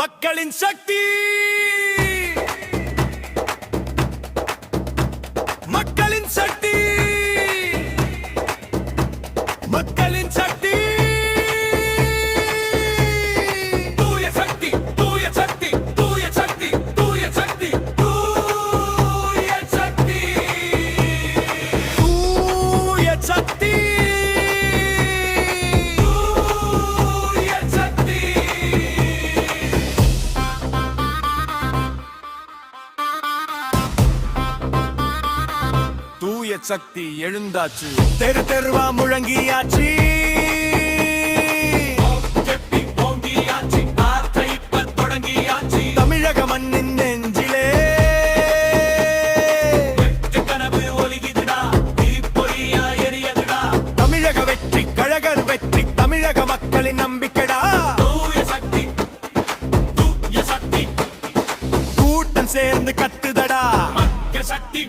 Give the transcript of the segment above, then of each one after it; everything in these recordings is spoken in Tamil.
மக்களின் சக்தி. தூய சக்தி எழுந்தாச்சு. தெரு தெருவா முழங்கியாச்சு. தமிழக மண்ணின் நெஞ்சிலே. கனவு ஒலிக்குதுடா. தீப்பொறியா எரியதுடா. தமிழக வெற்றி கழகர் வெற்றி தமிழக மக்களின் நம்பிக்கைடா. சேர்ந்து கத்துதடா. சக்தி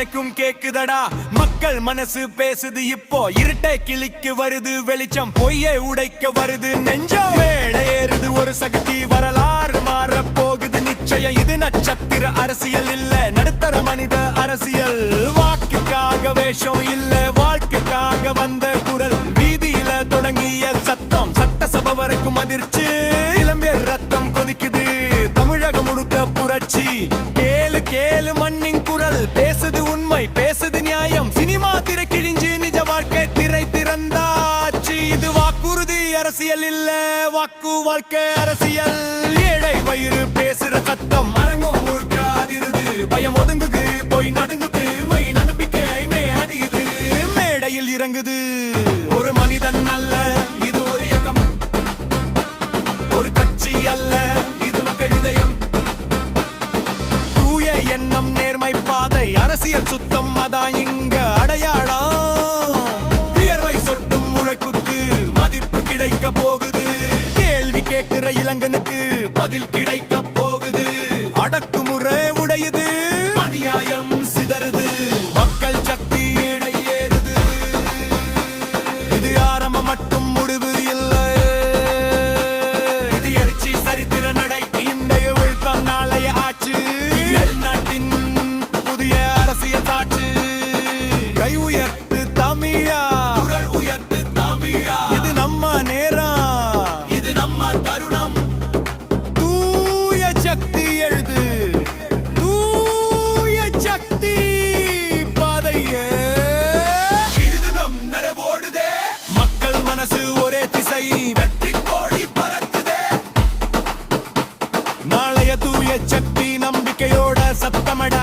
வரைக்கும் கேக்குதடா. மக்கள் மனசு பேசுது இப்போ. இருட்டை கிளிக்கு வருது வெளிச்சம் பொய்யை உடைக்க வருது. நெஞ்சம் ஏறுது ஒரு சக்தி வரலாறு மாற போகுது நிச்சயம் இது நட்சத்திர அரசியல் இல்ல நடுத்தர மனித அரசியல். வாக்குக்காக வேஷம் இல்லை திரை கிழிஞ்சு நிஜ வாழ்க்கை திரை திறந்தாச்சு. இது வாக்குறுதி அரசியல் இல்ல. வாக்கு வாழ்க்கை அரசியல். ஏழை வயிறு பேசுற சத்தம். அரங்கம் முழுக்க பயம் ஒதுங்குது. போய் நடுங்குது. மை நம்பிக்கை மே அடியுது மேடையில் இறங்குது. ஒரு மனிதன் அல்ல. இது ஒரு இயக்கம். ஒரு கட்சி அல்ல. இது மக்கள் இதயம். தூய எண்ணம் நேர்மை பாதை. அரசியல் சுத்தம் அதான் இங்க. கிடைக்க போகுது. கேள்வி கேட்கிற இளங்கனுக்கு பதில் கிடைக்க போகுது. அடக்குமுறை உடையது. அநியாயம் சிதறுது. மக்கள் சக்தி ஏறுது. இது ஆரம்பம் மட்டும் முடிவு இல்லை. இது எழுச்சி சரித்திர நடை. இன்றைய வீழ்த்தம் நாளைய ஆட்சி. நாட்டின் புதிய அரசியல் காட்சி கை உயர்த்து தமிழா सब कमड़ा